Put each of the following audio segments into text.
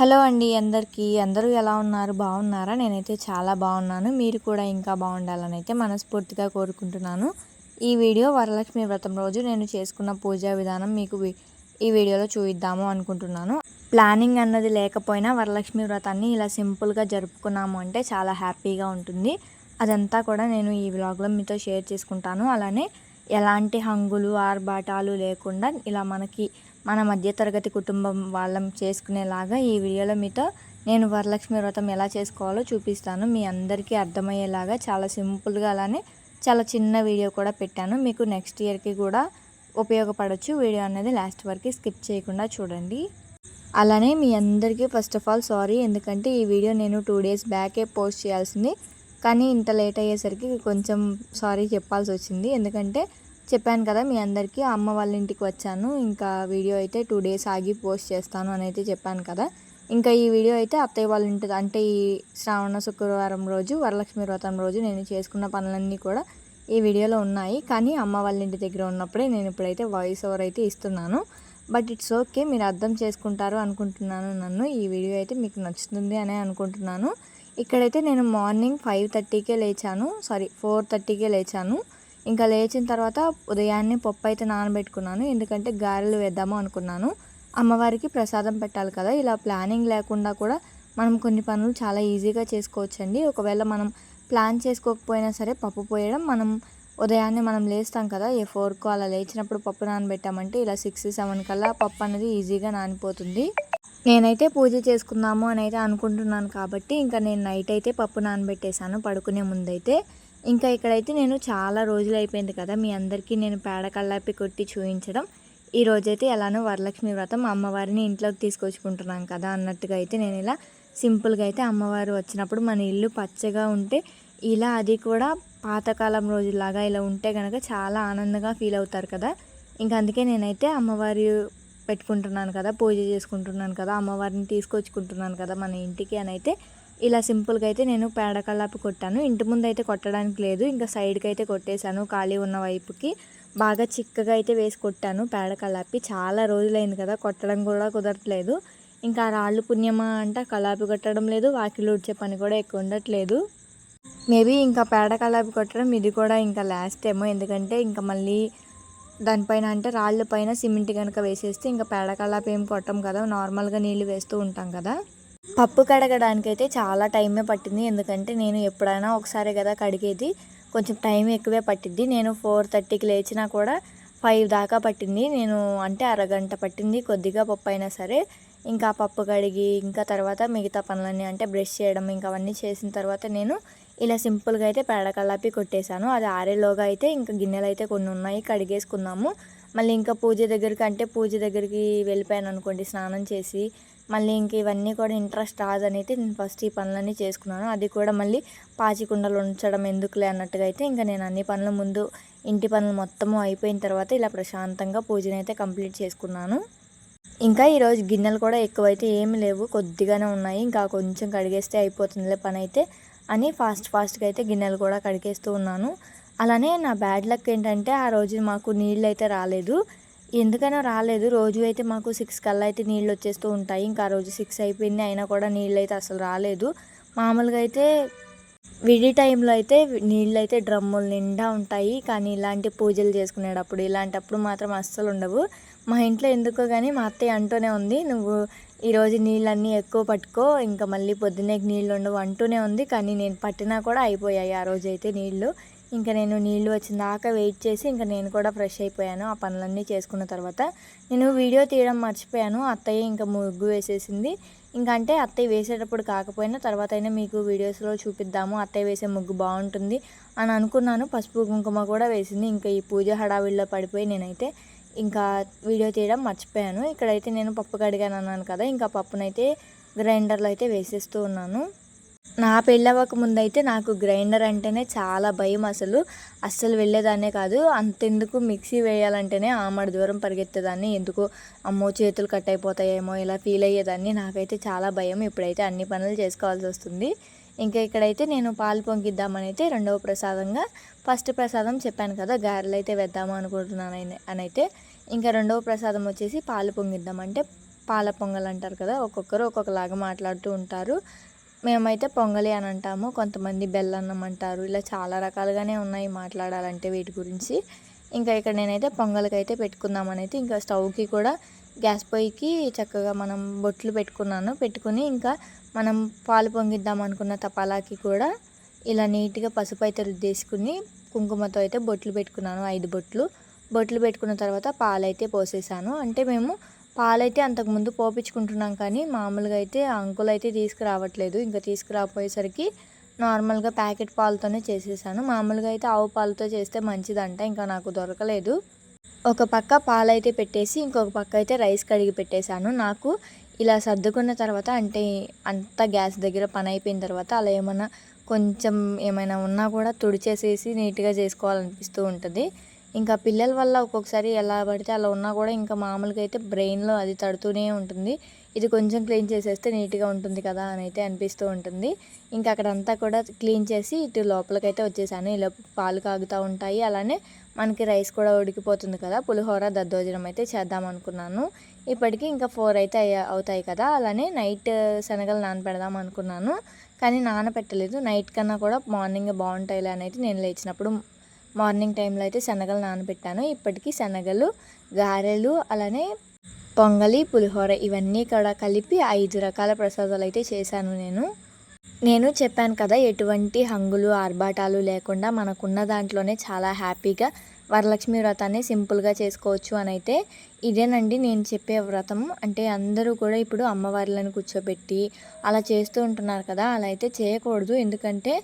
Hello అండి అందరికీ. అందరూ ఎలా ఉన్నారు? బాగున్నారా? నేనైతే చాలా బాగున్నాను. మీరు కూడా ఇంకా బాగుండాలని అయితే మనస్ఫూర్తిగా కోరుకుంటున్నాను. ఈ వీడియో వరలక్ష్మి వ్రతం రోజు నేను చేసుకున్న పూజా విధానం మీకు ఈ వీడియోలో చూపిద్దాము అనుకుంటున్నాను. ప్లానింగ్ అన్నది లేకపోయినా వరలక్ష్మి వ్రతాన్ని ఇలా సింపుల్గా జరుపుకున్నాము అంటే చాలా హ్యాపీగా ఉంటుంది. అదంతా కూడా నేను ఈ వ్లాగ్లో మీతో షేర్ చేసుకుంటాను. అలానే ఎలాంటి హంగులు ఆర్భాటాలు లేకుండా ఇలా మనకి మన మధ్యతరగతి కుటుంబం వాళ్ళం చేసుకునేలాగా ఈ వీడియోలో మీతో నేను వరలక్ష్మి వ్రతం ఎలా చేసుకోవాలో చూపిస్తాను. మీ అందరికీ అర్థమయ్యేలాగా చాలా సింపుల్గా అలానే చాలా చిన్న వీడియో కూడా పెట్టాను. మీకు నెక్స్ట్ ఇయర్కి కూడా ఉపయోగపడవచ్చు వీడియో అనేది లాస్ట్ వరకు స్కిప్ చేయకుండా చూడండి. అలానే మీ అందరికీ ఫస్ట్ ఆఫ్ ఆల్ సారీ ఎందుకంటే ఈ వీడియో నేను టూ డేస్ బ్యాకే పోస్ట్ చేయాల్సింది. కానీ ఇంత లేట్ అయ్యేసరికి కొంచెం సారీ చెప్పాల్సి వచ్చింది ఎందుకంటే చెప్పాను కదా మీ అందరికీ అమ్మ వాళ్ళ ఇంటికి వచ్చాను. ఇంకా వీడియో అయితే టూ డేస్ ఆగి పోస్ట్ చేస్తాను అని అయితే చెప్పాను కదా. ఇంకా ఈ వీడియో అయితే అత్తయ్య వాళ్ళ ఇంటి అంటే ఈ శ్రావణ శుక్రవారం రోజు వరలక్ష్మి వ్రతం రోజు నేను చేసుకున్న పనులన్నీ కూడా ఈ వీడియోలో ఉన్నాయి. కానీ అమ్మ వాళ్ళ ఇంటి దగ్గర ఉన్నప్పుడే నేను ఇప్పుడైతే వాయిస్ ఓవర్ అయితే ఇస్తున్నాను. బట్ ఇట్స్ ఓకే మీరు అర్థం చేసుకుంటారు అనుకుంటున్నాను నన్ను. ఈ వీడియో అయితే మీకు నచ్చుతుంది అనే అనుకుంటున్నాను. ఇక్కడైతే నేను మార్నింగ్ ఫైవ్ థర్టీకే లేచాను. సారీ ఫోర్ థర్టీకే లేచాను. ఇంకా లేచిన తర్వాత ఉదయాన్నే పప్పు అయితే నానబెట్టుకున్నాను. ఎందుకంటే గారెలు వేద్దాము అనుకున్నాను. అమ్మవారికి ప్రసాదం పెట్టాలి కదా. ఇలా ప్లానింగ్ లేకుండా కూడా మనం కొన్ని పనులు చాలా ఈజీగా చేసుకోవచ్చండి. ఒకవేళ మనం ప్లాన్ చేసుకోకపోయినా సరే పప్పు పోయడం మనం ఉదయాన్నే మనం లేస్తాం కదా. ఏ ఫోర్కు అలా లేచినప్పుడు పప్పు నానబెట్టామంటే ఇలా సిక్స్ సెవెన్ కల్లా పప్పు అనేది ఈజీగా నానిపోతుంది. నేనైతే పూజ చేసుకుందాము అని అయితే అనుకుంటున్నాను కాబట్టి ఇంకా నేను నైట్ అయితే పప్పు నానబెట్టేశాను పడుకునే ముందైతే. ఇంకా ఇక్కడైతే నేను చాలా రోజులు అయిపోయింది కదా మీ అందరికీ నేను పేడ కళ్ళాపి కొట్టి చూపించడం ఈ రోజైతే ఎలానో వరలక్ష్మి వ్రతం అమ్మవారిని ఇంట్లోకి తీసుకొచ్చుకుంటున్నాం కదా అన్నట్టుగా అయితే నేను ఇలా సింపుల్గా అయితే అమ్మవారు వచ్చినప్పుడు మన ఇల్లు పచ్చగా ఉంటే ఇలా అది కూడా పాతకాలం రోజులాగా ఇలా ఉంటే కనుక చాలా ఆనందంగా ఫీల్ అవుతారు కదా. ఇంకా అందుకే నేనైతే అమ్మవారి పెట్టుకుంటున్నాను కదా పూజ చేసుకుంటున్నాను కదా అమ్మవారిని తీసుకొచ్చుకుంటున్నాను కదా మన ఇంటికి అని అయితే ఇలా సింపుల్గా అయితే నేను పేడకల్లాపి కొట్టాను. ఇంటి ముందు అయితే కొట్టడానికి లేదు ఇంకా సైడ్కి అయితే కొట్టేశాను ఖాళీ ఉన్న వైపుకి. బాగా చిక్కగా అయితే వేసి కొట్టాను పేడకల్లాపి. చాలా రోజులైంది కదా కొట్టడం కూడా కుదరట్లేదు. ఇంకా ఆ రాళ్ళు పుణ్యమా అంట కలాపి కొట్టడం లేదు వాకిలు ఉడ్చే పని కూడా ఎక్కువ ఉండట్లేదు. మేబీ ఇంకా పేడ కలాపి కొట్టడం ఇది కూడా ఇంకా లాస్ట్ ఏమో ఎందుకంటే ఇంకా మళ్ళీ దానిపైన అంటే రాళ్ళ పైన సిమెంట్ కనుక వేసేస్తే ఇంకా పేడ ఏం కొట్టం కదా నార్మల్గా నీళ్ళు వేస్తూ ఉంటాం కదా. పప్పు కడగడానికి అయితే చాలా టైమే పట్టింది. ఎందుకంటే నేను ఎప్పుడైనా ఒకసారి కదా కడిగేది. కొంచెం టైం ఎక్కువే పట్టింది నేను ఫోర్ థర్టీకి లేచినా కూడా ఫైవ్ దాకా పట్టింది. నేను అంటే అరగంట పట్టింది. కొద్దిగా పప్పు అయినా సరే ఇంకా పప్పు కడిగి ఇంకా తర్వాత మిగతా పనులన్నీ అంటే బ్రష్ చేయడం ఇంకా అవన్నీ చేసిన తర్వాత నేను ఇలా సింపుల్గా అయితే పేడ కొట్టేశాను. అది ఆరేలోగా అయితే ఇంకా గిన్నెలు అయితే కొన్ని ఉన్నాయి కడిగేసుకున్నాము. మళ్ళీ ఇంకా పూజ దగ్గరికి అంటే పూజ దగ్గరికి వెళ్ళిపోయాను అనుకోండి స్నానం చేసి. మళ్ళీ ఇంక ఇవన్నీ కూడా ఇంట్రెస్ట్ రాదనైతే అయితే నేను ఫస్ట్ ఈ పనులన్నీ చేసుకున్నాను. అది కూడా మళ్ళీ పాచి కుండలు ఉంచడం ఎందుకులే అన్నట్టుగా అయితే ఇంకా నేను అన్ని పనుల ముందు ఇంటి పనులు మొత్తము అయిపోయిన తర్వాత ఇలా ప్రశాంతంగా పూజనైతే అయితే కంప్లీట్ చేసుకున్నాను. ఇంకా ఈరోజు గిన్నెలు కూడా ఎక్కువైతే ఏమి లేవు కొద్దిగానే ఉన్నాయి. ఇంకా కొంచెం కడిగేస్తే అయిపోతుందిలే పని అయితే అని ఫాస్ట్ ఫాస్ట్గా అయితే గిన్నెలు కూడా కడిగేస్తూ ఉన్నాను. అలానే నా బ్యాడ్ లక్ ఏంటంటే ఆ రోజు మాకు నీళ్ళు అయితే రాలేదు. ఎందుకైనా రాలేదు. రోజు అయితే మాకు సిక్స్ కల్లా అయితే నీళ్ళు వచ్చేస్తూ ఉంటాయి. ఇంకా ఆ రోజు సిక్స్ అయిపోయింది. అయినా కూడా నీళ్ళు అయితే అసలు రాలేదు. మామూలుగా అయితే విడి టైంలో అయితే నీళ్ళు అయితే డ్రమ్ములు నిండా ఉంటాయి. కానీ ఇలాంటి పూజలు చేసుకునేటప్పుడు ఇలాంటప్పుడు మాత్రం అస్సలు ఉండవు. మా ఇంట్లో ఎందుకో కానీ మా అత్తయ్య అంటూనే ఉంది. నువ్వు ఈరోజు నీళ్ళన్నీ ఎక్కువ పట్టుకో ఇంకా మళ్ళీ పొద్దున్నే నీళ్ళు ఉండవు అంటూనే ఉంది. కానీ నేను పట్టినా కూడా అయిపోయాయి ఆ రోజు అయితే నీళ్ళు. ఇంకా నేను నీళ్ళు వచ్చిన దాకా వెయిట్ చేసి ఇంకా నేను కూడా ఫ్రెష్ అయిపోయాను ఆ పనులన్నీ చేసుకున్న తర్వాత. నేను వీడియో తీయడం మర్చిపోయాను. అత్తయ్య ఇంకా ముగ్గు వేసేసింది. ఇంకా అంటే అత్తయ్య వేసేటప్పుడు కాకపోయినా తర్వాత అయినా మీకు వీడియోస్లో చూపిద్దాము. అత్తయ్య వేసే ముగ్గు బాగుంటుంది అని అనుకున్నాను. పసుపు కుంకుమ కూడా వేసింది. ఇంకా ఈ పూజ హడావిడిలో పడిపోయి నేనైతే ఇంకా వీడియో తీయడం మర్చిపోయాను. ఇక్కడైతే నేను పప్పు కడిగాను అన్నాను కదా ఇంకా పప్పునైతే గ్రైండర్లో అయితే వేసేస్తూ ఉన్నాను. నా పెళ్ళవక ముందైతే నాకు గ్రైండర్ అంటేనే చాలా భయం అసలు. అస్సలు వెళ్ళేదాన్నే కాదు. అంతెందుకు మిక్సీ వేయాలంటేనే ఆమడ దూరం పరిగెత్తేదాన్ని. ఎందుకు అమ్మో చేతులు కట్ అయిపోతాయేమో ఇలా ఫీల్ అయ్యేదాన్ని. నాకైతే చాలా భయం. ఇప్పుడైతే అన్ని పనులు చేసుకోవాల్సి వస్తుంది. ఇంకా ఇక్కడైతే నేను పాలు పొంగిద్దామని అయితే రెండవ ప్రసాదంగా ఫస్ట్ ప్రసాదం చెప్పాను కదా గారెలు అయితే వేద్దాము అనుకుంటున్నాను అని అయితే. ఇంకా రెండవ ప్రసాదం వచ్చేసి పాలు పొంగిద్దామంటే పాల పొంగల్ అంటారు కదా ఒక్కొక్కరు ఒక్కొక్కలాగా మాట్లాడుతూ ఉంటారు. మేమైతే పొంగలి అని అంటాము కొంతమంది బెల్లన్నం అంటారు ఇలా చాలా రకాలుగానే ఉన్నాయి మాట్లాడాలంటే వీటి గురించి. ఇంకా ఇక్కడ నేనైతే పొంగలికి అయితే పెట్టుకుందామని అయితే ఇంకా స్టవ్కి కూడా గ్యాస్ పొయ్యికి చక్కగా మనం బొట్లు పెట్టుకున్నాను పెట్టుకుని ఇంకా మనం పాలు పొంగిద్దాం అనుకున్న తపాలాకి కూడా ఇలా నీట్గా పసుపు అయితే రుద్దేసుకుని కుంకుమతో అయితే బొట్లు పెట్టుకున్నాను ఐదు బొట్లు. బొట్లు పెట్టుకున్న తర్వాత పాలైతే పోసేసాను. అంటే మేము పాలైతే అంతకుముందు పోపించుకుంటున్నాం కానీ మామూలుగా అయితే అంకుల్ అయితే తీసుకురావట్లేదు. ఇంకా తీసుకురాపోయేసరికి నార్మల్గా ప్యాకెట్ పాలతోనే చేసేసాను. మామూలుగా అయితే ఆవు పాలతో చేస్తే మంచిదంట ఇంకా నాకు దొరకలేదు. ఒక పక్క పాలైతే పెట్టేసి ఇంకొక పక్క అయితే రైస్ కడిగి పెట్టేశాను. నాకు ఇలా సర్దుకున్న తర్వాత అంటే అంత గ్యాస్ దగ్గర పని అయిపోయిన తర్వాత అలా ఏమన్నా కొంచెం ఏమైనా ఉన్నా కూడా తుడిచేసేసి నీట్గా చేసుకోవాలనిపిస్తూ ఉంటుంది. ఇంకా పిల్లల వల్ల ఒక్కొక్కసారి ఎలా పడితే అలా ఉన్నా కూడా ఇంకా మామూలుగా అయితే బ్రెయిన్లో అది తడుతూనే ఉంటుంది. ఇది కొంచెం క్లీన్ చేసేస్తే నీట్గా ఉంటుంది కదా అని అయితే అనిపిస్తూ ఉంటుంది. ఇంకా అక్కడంతా కూడా క్లీన్ చేసి ఇటు లోపలికైతే వచ్చేసాను. ఇలా పాలు కాగుతూ ఉంటాయి. అలానే మనకి రైస్ కూడా ఉడికిపోతుంది కదా. పులిహోర దద్దోజనం అయితే చేద్దాం అనుకున్నాను. ఇప్పటికీ ఇంకా ఫోర్ అయితే అవుతాయి కదా. అలానే నైట్ శనగలు నానపెడదాం అనుకున్నాను. కానీ నానపెట్టలేదు నైట్ కన్నా కూడా మార్నింగ్ బాగుంటాయిలే అని అయితే నేను లేచినప్పుడు మార్నింగ్ టైంలో అయితే శనగలు నానబెట్టాను. ఇప్పటికీ శనగలు గారెలు అలానే పొంగలి పులిహోర ఇవన్నీ కూడా కలిపి ఐదు రకాల ప్రసాదాలు అయితే చేశాను నేను. నేను చెప్పాను కదా ఎటువంటి హంగులు ఆర్భాటాలు లేకుండా మనకున్న దాంట్లోనే చాలా హ్యాపీగా వరలక్ష్మి వ్రతాన్ని సింపుల్గా చేసుకోవచ్చు అని అయితే ఇదేనండి నేను చెప్పే వ్రతం. అంటే అందరూ కూడా ఇప్పుడు అమ్మవార్లను కూర్చోబెట్టి అలా చేస్తూ ఉంటున్నారు కదా అలా అయితే చేయకూడదు. ఎందుకంటే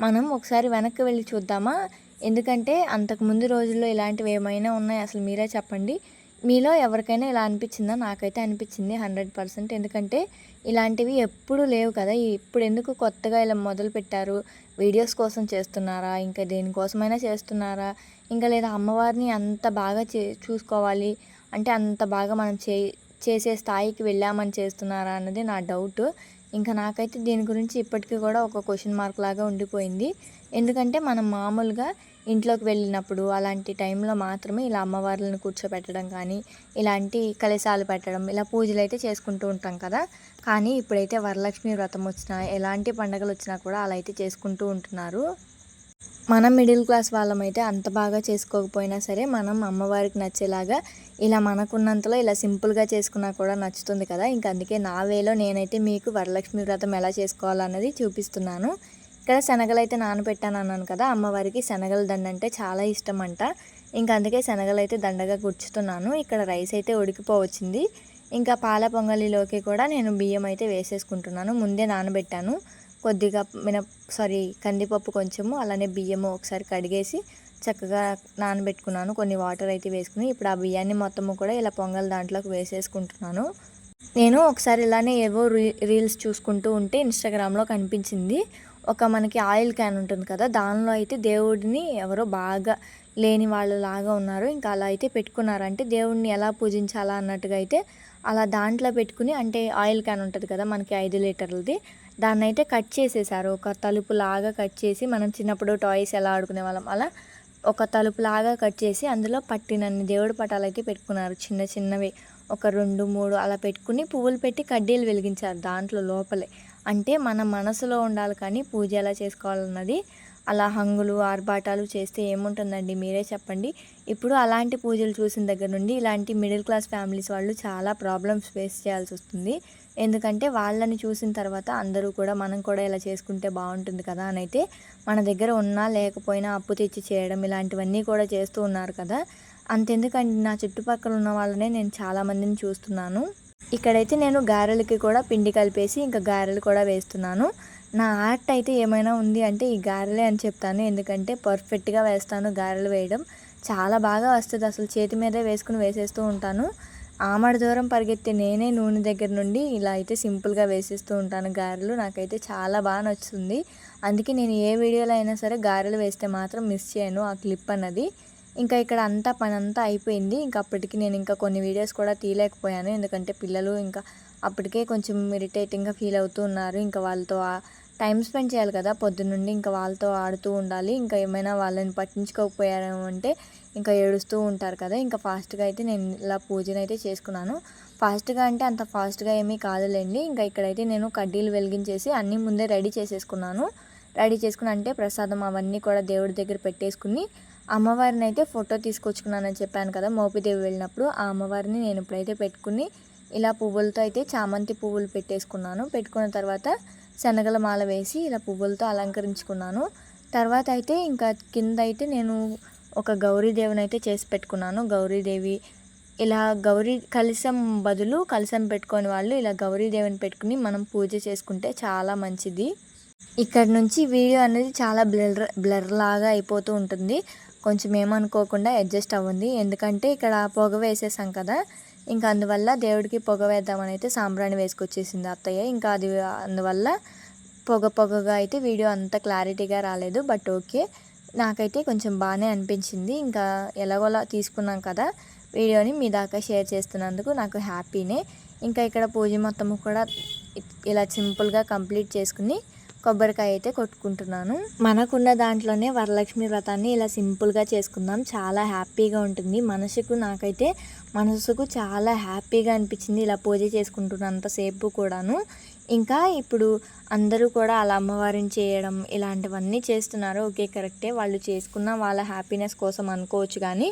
మనం ఒకసారి వెనక్కి వెళ్ళి చూద్దామా? ఎందుకంటే అంతకుముందు రోజుల్లో ఇలాంటివి ఏమైనా ఉన్నాయి? అసలు మీరే చెప్పండి. మీలో ఎవరికైనా ఇలా అనిపించిందా? నాకైతే అనిపించింది హండ్రెడ్ పర్సెంట్. ఎందుకంటే ఇలాంటివి ఎప్పుడు లేవు కదా. ఇప్పుడు ఎందుకు కొత్తగా ఇలా మొదలు పెట్టారు? వీడియోస్ కోసం చేస్తున్నారా? ఇంకా దేనికోసమైనా చేస్తున్నారా? ఇంకా లేదా అమ్మవారిని అంత బాగా చే చూసుకోవాలి? అంటే అంత బాగా మనం చే చేసే స్థాయికి వెళ్ళామని చేస్తున్నారా? అన్నది నా డౌట్. ఇంకా నాకైతే దీని గురించి ఇప్పటికీ కూడా ఒక క్వశ్చన్ మార్క్ లాగా ఉండిపోయింది. ఎందుకంటే మనం మామూలుగా ఇంట్లోకి వెళ్ళినప్పుడు అలాంటి టైంలో మాత్రమే ఇలా అమ్మవార్లను కూర్చోబెట్టడం కానీ ఇలాంటి కలశాలు పెట్టడం ఇలా పూజలు అయితే చేసుకుంటూ ఉంటాం కదా. కానీ ఇప్పుడైతే వరలక్ష్మి వ్రతం వచ్చినా ఎలాంటి పండుగలు వచ్చినా కూడా అలా అయితే చేసుకుంటూ ఉంటున్నారు. మనం మిడిల్ క్లాస్ వాళ్ళమైతే అంత బాగా చేసుకోకపోయినా సరే మనం అమ్మవారికి నచ్చేలాగా ఇలా మనకున్నంతలో ఇలా సింపుల్గా చేసుకున్నా కూడా నచ్చుతుంది కదా. ఇంకా అందుకే నా వేలో నేనైతే మీకు వరలక్ష్మి వ్రతం ఎలా చేసుకోవాలన్నది చూపిస్తున్నాను. ఇక్కడ శనగలు అయితే నానబెట్టాను అన్నాను కదా అమ్మవారికి శనగల దండ అంటే చాలా ఇష్టం అంట ఇంక అందుకే శనగలు అయితే దండగా గుర్చుతున్నాను ఇక్కడ రైస్ అయితే ఉడికిపోవచ్చింది. ఇంకా పాల పొంగలిలోకి కూడా నేను బియ్యం అయితే వేసేసుకుంటున్నాను. ముందే నానబెట్టాను. కొద్దిగా మిన సారీ కందిపప్పు కొంచెము అలానే బియ్యము ఒకసారి కడిగేసి చక్కగా నానబెట్టుకున్నాను. కొన్ని వాటర్ అయితే వేసుకుని ఇప్పుడు ఆ బియ్యాన్ని మొత్తము కూడా ఇలా పొంగల్ దాంట్లోకి వేసేసుకుంటున్నాను. నేను ఒకసారి ఇలానే ఏవో రీల్స్ చూసుకుంటూ ఉంటే ఇన్స్టాగ్రామ్లో కనిపించింది. ఒక మనకి ఆయిల్ క్యాన్ ఉంటుంది కదా దానిలో అయితే దేవుడిని ఎవరో బాగా లేని వాళ్ళలాగా ఉన్నారు. ఇంకా అలా అయితే పెట్టుకున్నారంటే దేవుడిని ఎలా పూజించాలా అన్నట్టుగా అయితే అలా దాంట్లో పెట్టుకుని అంటే ఆయిల్ క్యాన్ ఉంటుంది కదా మనకి ఐదు లీటర్లది. దాన్ని అయితే కట్ చేసేసారు. ఒక తలుపు లాగా కట్ చేసి మనం చిన్నప్పుడు టాయ్స్ ఎలా ఆడుకునే వాళ్ళం అలా ఒక తలుపు లాగా కట్ చేసి అందులో పట్టినన్ని దేవుడి పటాలు అయితే పెట్టుకున్నారు. చిన్న చిన్నవి ఒక రెండు మూడు అలా పెట్టుకుని పువ్వులు పెట్టి కడ్డీలు వెలిగించారు దాంట్లో లోపలే. అంటే మన మనసులో ఉండాలి కానీ పూజ ఎలా చేసుకోవాలన్నది అలా హంగులు ఆర్భాటాలు చేస్తే ఏముంటుందండి? మీరే చెప్పండి. ఇప్పుడు అలాంటి పూజలు చూసిన దగ్గర నుండి ఇలాంటి మిడిల్ క్లాస్ ఫ్యామిలీస్ వాళ్ళు చాలా ప్రాబ్లమ్స్ ఫేస్ చేయాల్సి వస్తుంది. ఎందుకంటే వాళ్ళని చూసిన తర్వాత అందరూ కూడా మనం కూడా ఇలా చేసుకుంటే బాగుంటుంది కదా అని అయితే మన దగ్గర ఉన్నా లేకపోయినా అప్పు తెచ్చి చేయడం ఇలాంటివన్నీ కూడా చేస్తూ ఉన్నారు కదా. అంతెందుకండి నా చుట్టుపక్కల ఉన్న వాళ్ళనే నేను చాలామందిని చూస్తున్నాను. ఇక్కడైతే నేను గారెలకి కూడా పిండి కలిపేసి ఇంకా గారెలు కూడా వేస్తున్నాను. నా ఆర్ట్ అయితే ఏమైనా ఉంది అంటే ఈ గారెలే అని చెప్తాను. ఎందుకంటే పర్ఫెక్ట్గా వేస్తాను గారెలు వేయడం. చాలా బాగా వస్తుంది. అసలు చేతి మీదే వేసుకుని వేసేస్తూ ఉంటాను. ఆమడ దూరం పరిగెత్తి నేనే నూనె దగ్గర నుండి ఇలా అయితే సింపుల్గా వేసేస్తూ ఉంటాను గారెలు. నాకైతే చాలా బాగా నచ్చుతుంది. అందుకే నేను ఏ వీడియోలో అయినా సరే గారెలు వేస్తే మాత్రం మిస్ చేయను ఆ క్లిప్ అన్నది. ఇంకా ఇక్కడ అంతా పని అంతా అయిపోయింది. ఇంకా అప్పటికి నేను ఇంకా కొన్ని వీడియోస్ కూడా తీయలేకపోయాను. ఎందుకంటే పిల్లలు ఇంకా అప్పటికే కొంచెం ఇరిటేటింగ్గా ఫీల్ అవుతూ ఉన్నారు. ఇంకా వాళ్ళతో టైం స్పెండ్ చేయాలి కదా. పొద్దున్నుండి ఇంకా వాళ్ళతో ఆడుతూ ఉండాలి. ఇంకా ఏమైనా వాళ్ళని పట్టించుకోకపోయారేమో అంటే ఇంకా ఏడుస్తూ ఉంటారు కదా. ఇంకా ఫాస్ట్గా అయితే నేను ఇలా పూజను అయితే చేసుకున్నాను. ఫాస్ట్గా అంటే అంత ఫాస్ట్గా ఏమీ కాదులేండి. ఇంకా ఇక్కడైతే నేను కడ్డీలు వెలిగించేసి అన్నీ ముందే రెడీ చేసేసుకున్నాను. రెడీ చేసుకుని అంటే ప్రసాదం అవన్నీ కూడా దేవుడి దగ్గర పెట్టేసుకుని అమ్మవారిని అయితే ఫోటో తీసుకొచ్చుకున్నానని చెప్పాను కదా. మోపిదేవి వెళ్ళినప్పుడు ఆ అమ్మవారిని నేను ఇప్పుడైతే పెట్టుకుని ఇలా పువ్వులతో అయితే చామంతి పువ్వులు పెట్టేసుకున్నాను. పెట్టుకున్న తర్వాత శనగల మాల వేసి ఇలా పువ్వులతో అలంకరించుకున్నాను. తర్వాత అయితే ఇంకా కింద అయితే నేను ఒక గౌరీదేవిని అయితే చేసి పెట్టుకున్నాను. గౌరీదేవి ఇలా గౌరీ కలశం బదులు కలశం పెట్టుకొని వాళ్ళు ఇలా గౌరీదేవిని పెట్టుకుని మనం పూజ చేసుకుంటే చాలా మంచిది. ఇక్కడ నుంచి వీడియో అనేది చాలా బ్లర్ బ్లర్ లాగా అయిపోతూ ఉంటుంది. కొంచెం ఏమనుకోకుండా అడ్జస్ట్ అవ్వండి. ఎందుకంటే ఇక్కడ పొగ వేసేసాం కదా. ఇంకా అందువల్ల దేవుడికి పొగ వేద్దామని అయితే సాంబ్రాణి వేసుకొచ్చేసింది అత్తయ్య. ఇంకా అది అందువల్ల పొగ పొగగా అయితే వీడియో అంత క్లారిటీగా రాలేదు బట్ ఓకే. నాకైతే కొంచెం బాగానే అనిపించింది. ఇంకా ఎలాగోలా తీసుకున్నాం కదా వీడియోని మీ దాకా షేర్ చేస్తున్నందుకు నాకు హ్యాపీనే. ఇంకా ఇక్కడ పూజ మొత్తము కూడా ఇలా సింపుల్గా కంప్లీట్ చేసుకుని కొబ్బరికాయ అయితే కొట్టుకుంటున్నాను. మనకున్న దాంట్లోనే వరలక్ష్మి వ్రతాన్ని ఇలా సింపుల్గా చేసుకుందాం. చాలా హ్యాపీగా ఉంటుంది. మనసుకు నాకైతే మనసుకు చాలా హ్యాపీగా అనిపించింది ఇలా పూజ చేసుకుంటున్నంతసేపు కూడాను. ఇంకా ఇప్పుడు అందరూ కూడా అలా అమ్మవారిని చేయడం ఇలాంటివన్నీ చేస్తున్నారు. ఓకే కరెక్టే. వాళ్ళు చేసుకున్న వాళ్ళ హ్యాపీనెస్ కోసం అనుకోవచ్చు కానీ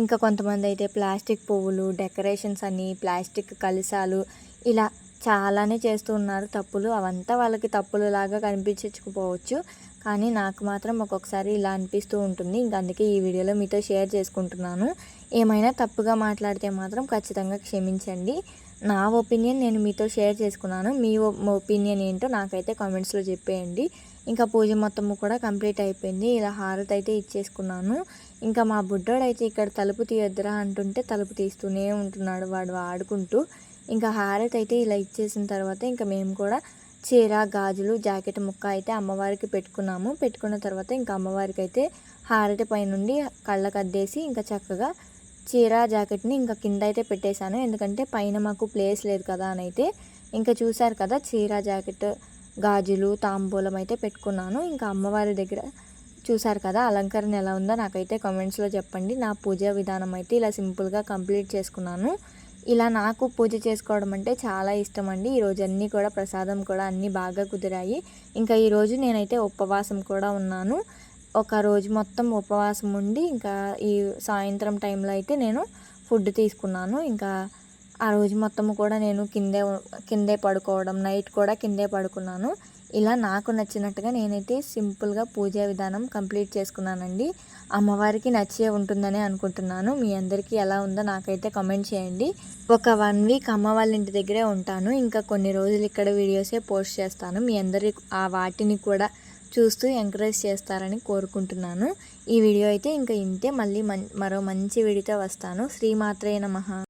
ఇంకా కొంతమంది అయితే ప్లాస్టిక్ పువ్వులు డెకరేషన్స్ అని ప్లాస్టిక్ కలశాలు ఇలా చాలానే చేస్తూ ఉన్నారు తప్పులు. అవంతా వాళ్ళకి తప్పులు లాగా కనిపించకపోవచ్చు. కానీ నాకు మాత్రం ఒక్కొక్కసారి ఇలా అనిపిస్తూ ఉంటుంది. ఇంకా అందుకే ఈ వీడియోలో మీతో షేర్ చేసుకుంటున్నాను. ఏమైనా తప్పుగా మాట్లాడితే మాత్రం ఖచ్చితంగా క్షమించండి. నా ఒపీనియన్ నేను మీతో షేర్ చేసుకున్నాను. మీ ఒపీనియన్ ఏంటో నాకైతే కామెంట్స్లో చెప్పేయండి. ఇంకా పూజ మొత్తము కూడా కంప్లీట్ అయిపోయింది. ఇలా హారతి అయితే ఇచ్చేసుకున్నాను. ఇంకా మా బుడ్డోడు అయితే ఇక్కడ తలుపు తీయొద్దురా అంటుంటే తలుపు తీస్తూనే ఉంటున్నాడు. వాడు ఆడుకుంటూ ఇంకా హారతి అయితే ఇలా ఇచ్చేసిన తర్వాత ఇంకా మేము కూడా చీర గాజులు జాకెట్ ముక్క అయితే అమ్మవారికి పెట్టుకున్నాము. పెట్టుకున్న తర్వాత ఇంకా అమ్మవారికి అయితే హారతి పైనుండి కళ్ళకు అద్దేసి ఇంకా చక్కగా చీర జాకెట్ని ఇంకా కింద అయితే పెట్టేశాను. ఎందుకంటే పైన మాకు ప్లేస్ లేదు కదా అని అయితే ఇంకా చూశారు కదా చీర జాకెట్ గాజులు తాంబూలం అయితే పెట్టుకున్నాను. ఇంకా అమ్మవారి దగ్గర చూసారు కదా అలంకరణ ఎలా ఉందో నాకైతే కామెంట్స్లో చెప్పండి. నా పూజా విధానం అయితే ఇలా సింపుల్గా కంప్లీట్ చేసుకున్నాను. ఇలా నాకు పూజ చేసుకోవడం అంటే చాలా ఇష్టం అండి. ఈరోజు అన్నీ కూడా ప్రసాదం కూడా అన్నీ బాగా కుదిరాయి. ఇంకా ఈరోజు నేనైతే ఉపవాసం కూడా ఉన్నాను. ఒక రోజు మొత్తం ఉపవాసం ఉండి ఇంకా ఈ సాయంత్రం టైంలో అయితే నేను ఫుడ్ తీసుకున్నాను. ఇంకా ఆ రోజు మొత్తం కూడా నేను కిందే కిందే పడుకోవడం నైట్ కూడా కిందే పడుకున్నాను. ఇలా నాకు నచ్చినట్టుగా నేనైతే సింపుల్గా పూజా విధానం కంప్లీట్ చేసుకున్నానండి. అమ్మవారికి నచ్చే ఉంటుందని అనుకుంటున్నాను. మీ అందరికీ ఎలా ఉందో నాకైతే కమెంట్ చేయండి. ఒక వన్ వీక్ అమ్మ వాళ్ళ ఇంటి దగ్గరే ఉంటాను. ఇంకా కొన్ని రోజులు ఇక్కడ వీడియోసే పోస్ట్ చేస్తాను. మీ అందరి ఆ వాటిని కూడా చూస్తూ ఎంకరేజ్ చేస్తారని కోరుకుంటున్నాను. ఈ వీడియో అయితే ఇంకా ఇంతే. మళ్ళీ మరో మంచి వీడియోతో వస్తాను. శ్రీమాత్రే నమ.